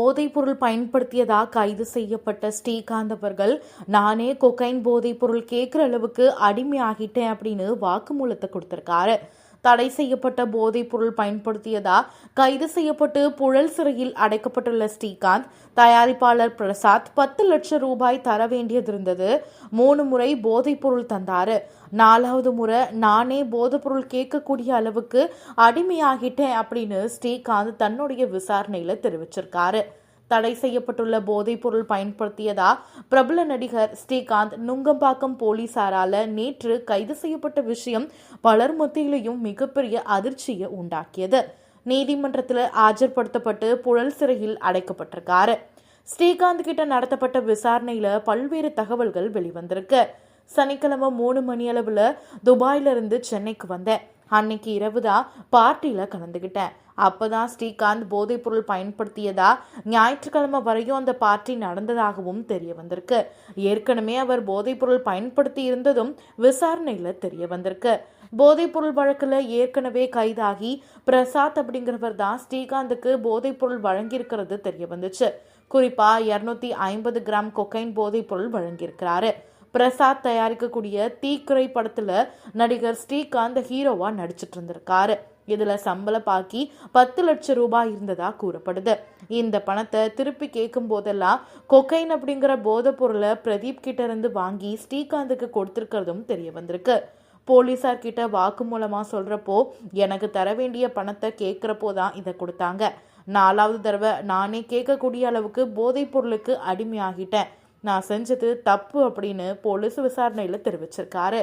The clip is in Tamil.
போதைப்பொருள் பயன்படுத்தியதா கைது செய்யப்பட்ட ஸ்ரீகாந்த் அவர்கள் நானே கொக்கைன் போதைப்பொருள் கேட்குற அளவுக்கு அடிமையாகிட்டேன் அப்படின்னு வாக்குமூலத்தை கொடுத்திருக்காரு. தடை செய்யப்பட்ட போதைப் பொருள் பயன்படுத்தியதா? கைது செய்யப்பட்டு புழல் சிறையில் அடைக்கப்பட்டுள்ள ஸ்ரீகாந்த் தயாரிப்பாளர் பிரசாத் பத்து லட்சம் ரூபாய் தர வேண்டியதிருந்தது. மூணு முறை போதைப் பொருள் தந்தாரு. நாலாவது முறை நானே போதைப் பொருள் கேட்கக்கூடிய அளவுக்கு அடிமையாகிட்டேன் அப்படின்னு ஸ்ரீகாந்த் தன்னுடைய விசாரணையில தெரிவிச்சிருக்காரு. தடை செய்யப்பட்டுள்ள போதைப்பொருள் பயன்படுத்தியதா பிரபல நடிகர் ஸ்ரீகாந்த் நுங்கம்பாக்கம் போலீசாரால நேற்று கைது செய்யப்பட்ட விஷயம் பலர் மத்தியிலையும் மிகப்பெரிய அதிர்ச்சியை உண்டாக்கியது. நீதிமன்றத்தில் ஆஜர்படுத்தப்பட்டு புழல் சிறையில் அடைக்கப்பட்டிருக்காரு. ஸ்ரீகாந்த் கிட்ட நடத்தப்பட்ட விசாரணையில பல்வேறு தகவல்கள் வெளிவந்திருக்கு. சனிக்கிழமை மூணு மணி அளவுல துபாயிலிருந்து சென்னைக்கு வந்தேன். அன்னைக்கு இரவு தான் பார்ட்டியில் கலந்துக்கிட்டேன் அப்போ தான் ஸ்ரீகாந்த் போதைப்பொருள் பயன்படுத்தியதா ஞாயிற்றுக்கிழமை வரையும் அந்த பார்ட்டி நடந்ததாகவும் தெரிய வந்திருக்கு. ஏற்கனவே அவர் போதைப்பொருள் பயன்படுத்தி இருந்ததும் விசாரணையில் தெரிய வந்திருக்கு. போதைப்பொருள் வழக்கில் ஏற்கனவே கைதாகி பிரசாத் அப்படிங்கிறவர் தான் ஸ்ரீகாந்துக்கு போதைப்பொருள் வழங்கியிருக்கிறது தெரிய வந்துச்சு. குறிப்பாக இரநூத்தி ஐம்பது கிராம் கொக்கைன் போதைப்பொருள் வழங்கியிருக்கிறாரு. பிரசாத் தயாரிக்கக்கூடிய தீக்குறை படத்துல நடிகர் ஸ்ரீகாந்த் ஹீரோவா நடிச்சிட்டு இருந்திருக்காரு. இதுல சம்பள பாக்கி பத்து லட்சம் ரூபாய் இருந்ததா கூறப்படுது. இந்த பணத்தை திருப்பி கேட்கும் போதெல்லாம் கொக்கைன் அப்படிங்கிற போதைப் பொருளை பிரதீப் கிட்ட இருந்து வாங்கி ஸ்ரீகாந்துக்கு கொடுத்துருக்கிறதும் தெரிய வந்திருக்கு. போலீசார் கிட்ட வாக்குமூலமா சொல்றப்போ எனக்கு தர வேண்டிய பணத்தை கேட்கிறப்போ தான் இதை கொடுத்தாங்க. நாலாவது தடவை நானே கேட்கக்கூடிய அளவுக்கு போதைப் பொருளுக்கு அடிமையாகிட்டேன். நான் செஞ்சது தப்பு அப்படின்னு போலீஸ் விசாரணையில் தெரிவிச்சிருக்காரு.